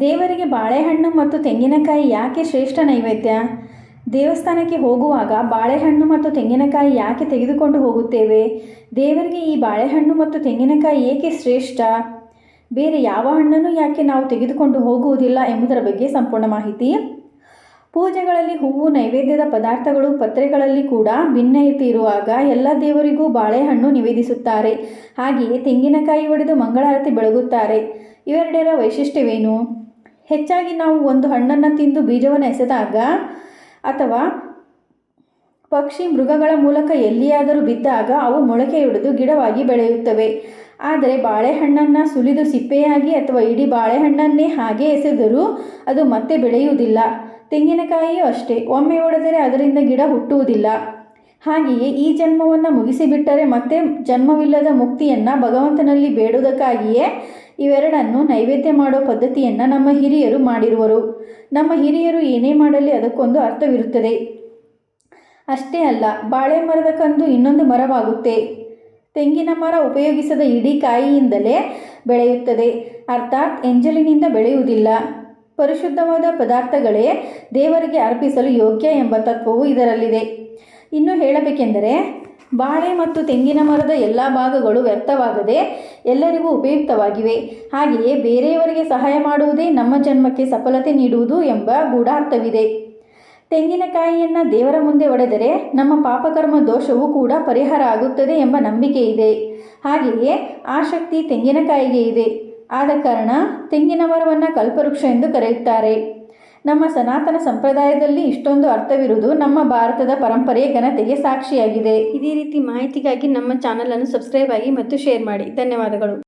ದೇವರಿಗೆ ಬಾಳೆಹಣ್ಣು ಮತ್ತು ತೆಂಗಿನಕಾಯಿ ಯಾಕೆ ಶ್ರೇಷ್ಠ ನೈವೇದ್ಯ? ದೇವಸ್ಥಾನಕ್ಕೆ ಹೋಗುವಾಗ ಬಾಳೆಹಣ್ಣು ಮತ್ತು ತೆಂಗಿನಕಾಯಿ ಯಾಕೆ ತೆಗೆದುಕೊಂಡು ಹೋಗುತ್ತೇವೆ? ದೇವರಿಗೆ ಈ ಬಾಳೆಹಣ್ಣು ಮತ್ತು ತೆಂಗಿನಕಾಯಿ ಏಕೆ ಶ್ರೇಷ್ಠ? ಬೇರೆ ಯಾವ ಹಣ್ಣನ್ನು ಯಾಕೆ ನಾವು ತೆಗೆದುಕೊಂಡು ಹೋಗುವುದಿಲ್ಲ ಎಂಬುದರ ಬಗ್ಗೆ ಸಂಪೂರ್ಣ ಮಾಹಿತಿ. ಪೂಜೆಗಳಲ್ಲಿ ಹೂವು, ನೈವೇದ್ಯದ ಪದಾರ್ಥಗಳು, ಪತ್ರೆಗಳಲ್ಲಿ ಕೂಡ ಭಿನ್ನತೆ ಇರುವಾಗ ಎಲ್ಲ ದೇವರಿಗೂ ಬಾಳೆಹಣ್ಣು ನಿವೇದಿಸುತ್ತಾರೆ. ಹಾಗೆಯೇ ತೆಂಗಿನಕಾಯಿ ಒಡೆದು ಮಂಗಳಾರತಿ ಬೆಳಗುತ್ತಾರೆ. ಇವೆರಡರ ವೈಶಿಷ್ಟ್ಯವೇನು? ಹೆಚ್ಚಾಗಿ ನಾವು ಒಂದು ಹಣ್ಣನ್ನು ತಿಂದು ಬೀಜವನ್ನು ಎಸೆದಾಗ ಅಥವಾ ಪಕ್ಷಿ ಮೃಗಗಳ ಮೂಲಕ ಎಲ್ಲಿಯಾದರೂ ಬಿದ್ದಾಗ ಅವು ಮೊಳಕೆಯೊಡೆದು ಗಿಡವಾಗಿ ಬೆಳೆಯುತ್ತವೆ. ಆದರೆ ಬಾಳೆಹಣ್ಣನ್ನು ಸುಲಿದು ಸಿಪ್ಪೆಯಾಗಿ ಅಥವಾ ಇಡೀ ಬಾಳೆಹಣ್ಣನ್ನೇ ಹಾಗೆ ಎಸೆದರೂ ಅದು ಮತ್ತೆ ಬೆಳೆಯುವುದಿಲ್ಲ. ತೆಂಗಿನಕಾಯಿಯೂ ಅಷ್ಟೇ. ಒಮ್ಮೆ ಒಡೆದರೆ ಅದರಿಂದ ಗಿಡ ಹುಟ್ಟುವುದಿಲ್ಲ. ಹಾಗೆಯೇ ಈ ಜನ್ಮವನ್ನು ಮುಗಿಸಿಬಿಟ್ಟರೆ ಮತ್ತೆ ಜನ್ಮವಿಲ್ಲದ ಮುಕ್ತಿಯನ್ನು ಭಗವಂತನಲ್ಲಿ ಬೇಡುವುದಕ್ಕಾಗಿಯೇ ಇವೆರಡನ್ನು ನೈವೇದ್ಯ ಮಾಡೋ ಪದ್ಧತಿಯನ್ನು ನಮ್ಮ ಹಿರಿಯರು ಮಾಡಿರುವರು. ನಮ್ಮ ಹಿರಿಯರು ಏನೇ ಮಾಡಲಿ ಅದಕ್ಕೊಂದು ಅರ್ಥವಿರುತ್ತದೆ. ಅಷ್ಟೇ ಅಲ್ಲ, ಬಾಳೆ ಮರದ ಕಂದು ಇನ್ನೊಂದು ಮರವಾಗುತ್ತೆ. ತೆಂಗಿನ ಮರ ಉಪಯೋಗಿಸದ ಇಡೀ ಕಾಯಿಯಿಂದಲೇ ಬೆಳೆಯುತ್ತದೆ. ಅರ್ಥಾತ್ ಎಂಜಲಿನಿಂದ ಬೆಳೆಯುವುದಿಲ್ಲ. ಪರಿಶುದ್ಧವಾದ ಪದಾರ್ಥಗಳೇ ದೇವರಿಗೆ ಅರ್ಪಿಸಲು ಯೋಗ್ಯ ಎಂಬ ತತ್ವವು ಇದರಲ್ಲಿದೆ. ಇನ್ನು ಹೇಳಬೇಕೆಂದರೆ, ಬಾಳೆ ಮತ್ತು ತೆಂಗಿನ ಮರದ ಎಲ್ಲ ಭಾಗಗಳು ವ್ಯರ್ಥವಾಗದೆ ಎಲ್ಲರಿಗೂ ಉಪಯುಕ್ತವಾಗಿವೆ. ಹಾಗೆಯೇ ಬೇರೆಯವರಿಗೆ ಸಹಾಯ ಮಾಡುವುದೇ ನಮ್ಮ ಜನ್ಮಕ್ಕೆ ಸಫಲತೆ ನೀಡುವುದು ಎಂಬ ಗೂಢಾರ್ಥವಿದೆ. ತೆಂಗಿನಕಾಯಿಯನ್ನು ದೇವರ ಮುಂದೆ ಒಡೆದರೆ ನಮ್ಮ ಪಾಪಕರ್ಮ ದೋಷವೂ ಕೂಡ ಪರಿಹಾರ ಆಗುತ್ತದೆ ಎಂಬ ನಂಬಿಕೆ ಇದೆ. ಹಾಗೆಯೇ ಆ ಶಕ್ತಿ ತೆಂಗಿನಕಾಯಿಗೆ ಇದೆ. ಆದ ಕಾರಣ ತೆಂಗಿನ ಮರವನ್ನು ಕಲ್ಪವೃಕ್ಷ ಎಂದು ಕರೆಯುತ್ತಾರೆ. ನಮ್ಮ ಸನಾತನ ಸಂಪ್ರದಾಯದಲ್ಲಿ ಇಷ್ಟೊಂದು ಅರ್ಥವಿರುವುದು ನಮ್ಮ ಭಾರತದ ಪರಂಪರೆಯ ಘನತೆಗೆ ಸಾಕ್ಷಿಯಾಗಿದೆ. ಇದೇ ರೀತಿ ಮಾಹಿತಿಗಾಗಿ ನಮ್ಮ ಚಾನಲನ್ನು ಸಬ್ಸ್ಕ್ರೈಬ್ ಆಗಿ ಮತ್ತು ಶೇರ್ ಮಾಡಿ. ಧನ್ಯವಾದಗಳು.